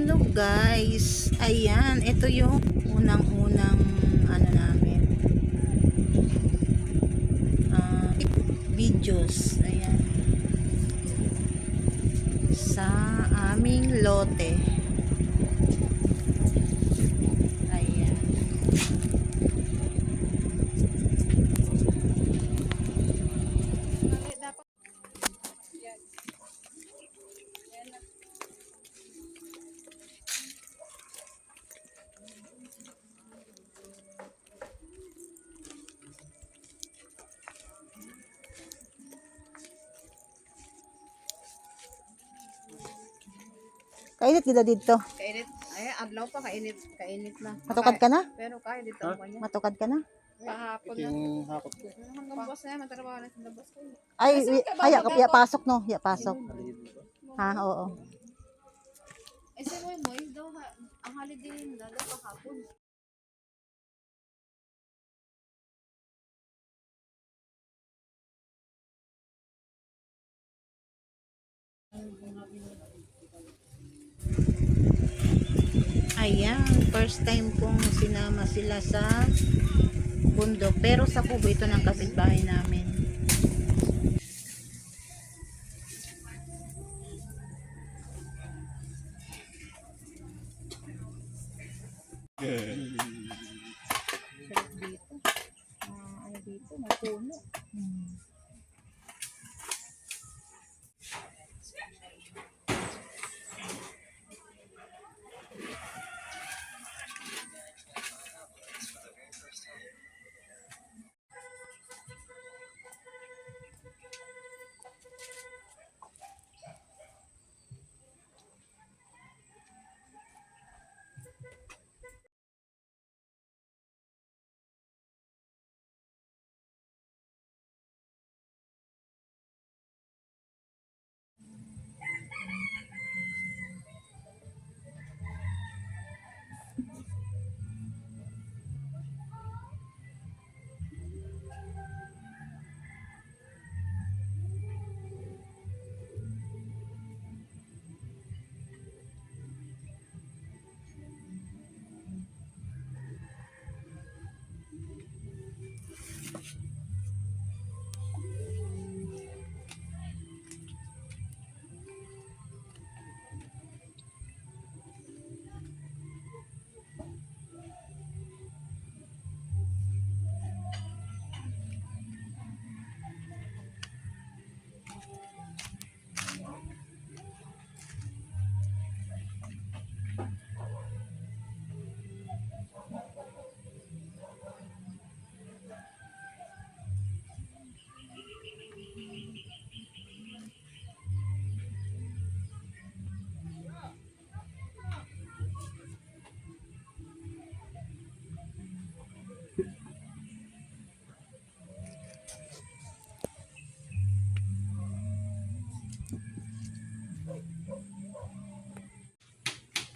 Hello guys. Ayan, ito yung unang-unang ano namin. Ah, videos. Ayan. Sa aming lote. Kainit gida dito. Kainit. Ay, adlaw pa kainit, kainit na. Matukad ka na? Pero kaya dito ang kanya. Matukad ka na? Pahapon na. ko. Hanggang bukas na matrabaho na sa labas ko. Ay, Ay, ya, pasok no. Ya, pasok. Ha, oo. Eh, sa mo mo, daw, ang holiday na daw kahapon. Ayan, first time kong sinama sila sa bundok. Pero sa kubo ito ng kapitbahay namin. Sarap dito. Ah, ano dito, may puno.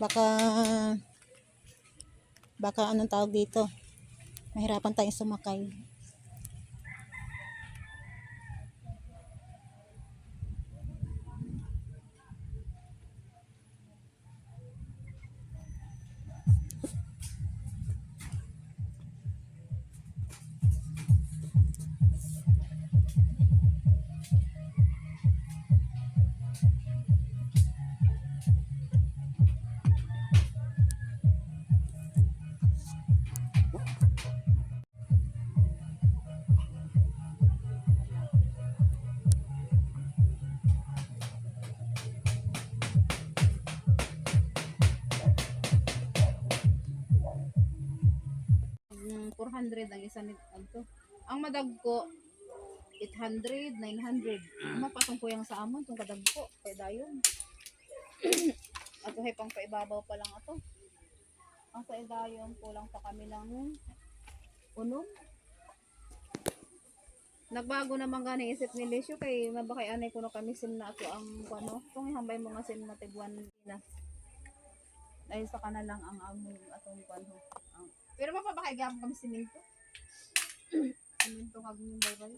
Baka, baka anong tawag dito? Mahirapan tayong sumakay. Mm, 400 ang isa nito. Ano Ang madagko, 800, 900. Ano pa itong kuyang sa amon, itong kadagko, kay dayon. Ato hay pang paibabaw pa lang ato. Ang sa idayon po lang pa kami ng unom. Nagbago naman gani isip ni Lisyo kay mabakay anay kuno kami sim na ato ang ano, kung ihambay mo nga sim na tiguan na. Dahil sa kanalang ang among atong kuno. Ang pero mapabakay gam kami siminto. siminto kag yung baybay.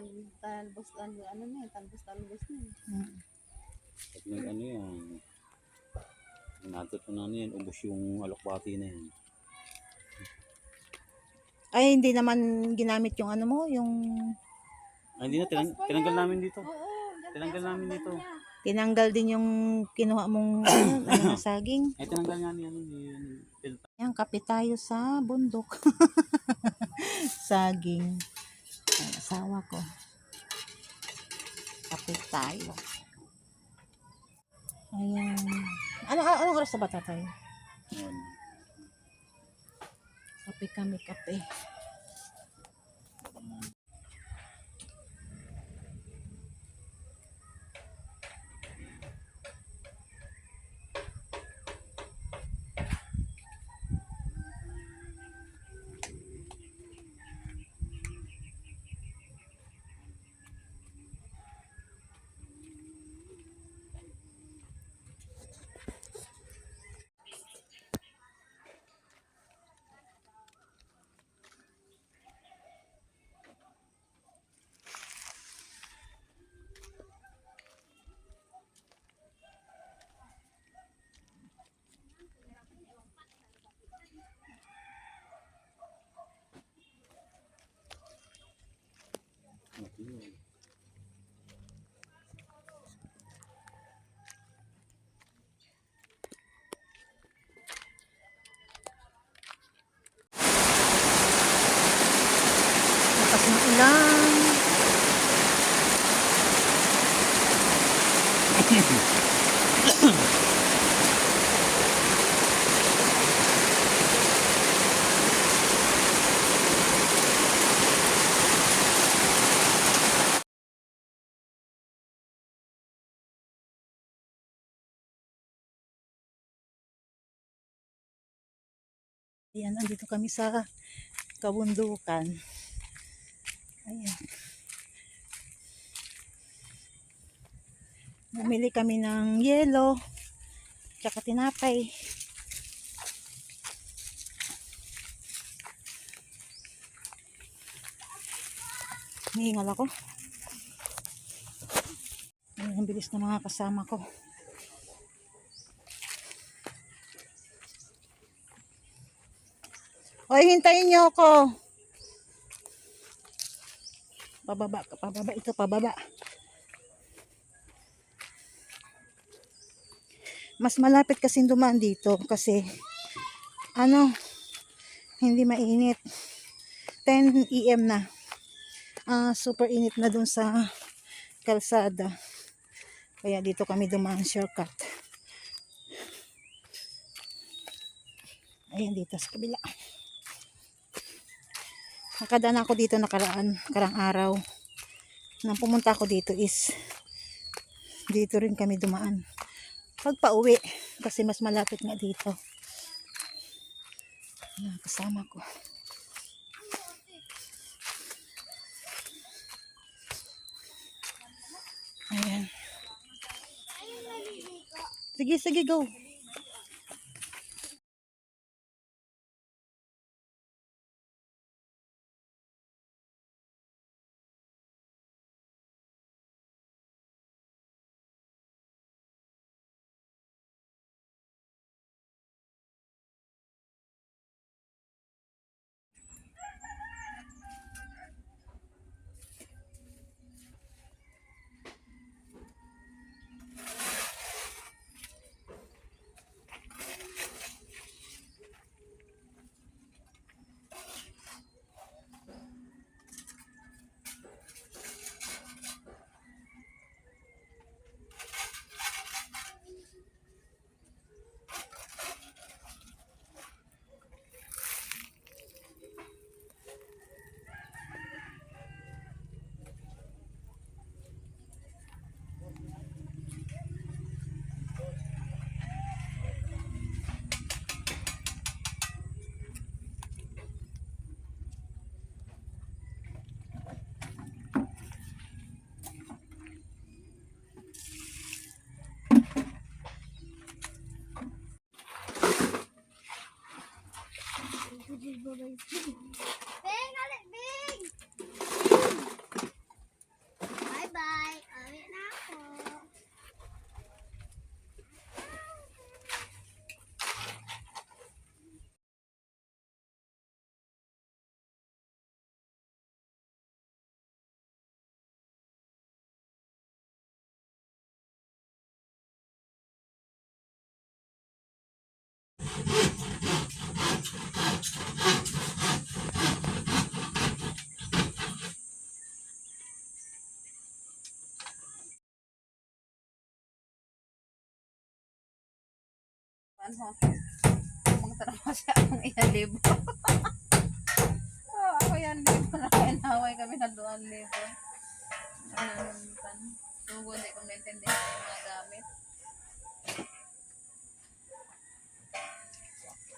Nagtalbos ano ano na eh, talbos talbos na eh. Mm. At nag ano yan. Natot na ano yan, ubos yung alokbati na yan. Ay, hindi naman ginamit yung ano mo, yung Ay, hindi na, tinang, tinanggal namin dito. Oo, dyan Tinanggal namin dito. tinanggal din yung kinuha mong ano, ano saging. Ay, tinanggal nga niya. Ano, yun, pil- Yan, kape tayo sa bundok. saging. Ay, asawa ko. Kape tayo. Ayan. Ano, ano, anong oras na ba tatay? yun. Kape kami, kape. Lakas ng ulan. Ayan, andito kami sa kabundukan. Ayan. Bumili kami ng yelo, tsaka tinapay. Nihingal ako. Ayan, ang bilis ng mga kasama ko. Hoy, hintayin niyo ako. Pababa, pababa, ito pababa. Mas malapit kasi dumaan dito kasi ano, hindi mainit. 10 EM na. Ah, super init na dun sa kalsada. Kaya dito kami dumaan shortcut. Ayan dito sa kabila. Nakadaan ako dito nakaraan, karang araw. Nang pumunta ako dito is dito rin kami dumaan. Pag pauwi, kasi mas malapit nga dito. Kasama ko. Ayan. Sige, sige, go. Bawa. Ano, mga trabaho siya ang ialibo. oh, ako yan, libo na inaway kami na doon libo. Naman, sugo, hindi ko maintindihan yung mga gamit.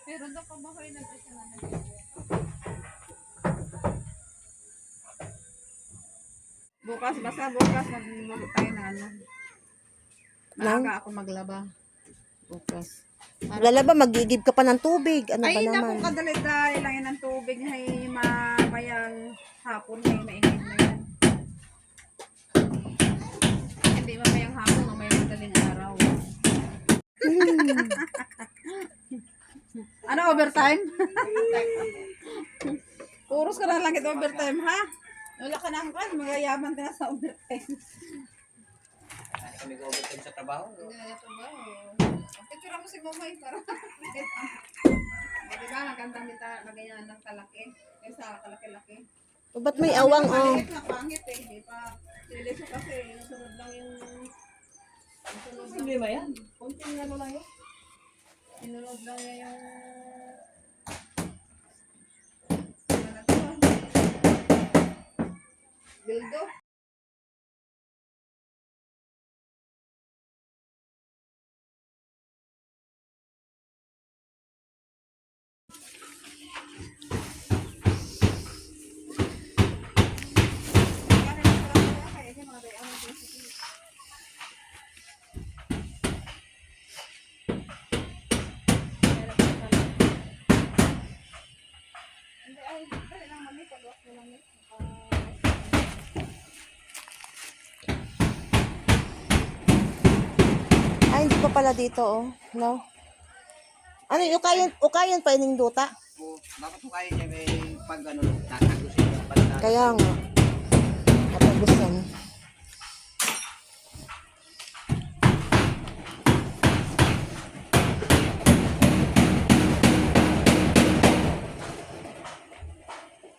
Pero doon ka ba kayo nag-isa na nag Bukas, basta bukas magluto tayo ng ano. Maaga ako maglaba. Bukas. Lalaba, magigib ka pa ng tubig. Ano ba Ay, naku, naman? kadali-dali lang yan ng tubig. Ay, mamayang hapon. Ay, mainit na yan. Hindi mamayang hapon, mamayang madaling araw. ano, overtime? Puros ka na lang ito overtime, ha? Wala ka na kan, magayaman ka na sa overtime. Kami ko overtime sa trabaho. Gaya to ba? Picture mo si Mamay para Di ba, maganda nita, magayan ng kalaki. Kaysa kalaki-laki. O, ba't may awang, oh? Pangit na pangit eh. Di pa, siliso kasi, yung sunod lang yung... yung sunod lang. Hindi ba yan? Kunting ano lang yun. Sinunod lang niya yung... Ano? Dildo. Pala dito, oh. No? Ano, ukayan, ukayan pa ining duta? O, bakit ko kaya niya may pag ano. Pag Kaya nga. Kapag gusto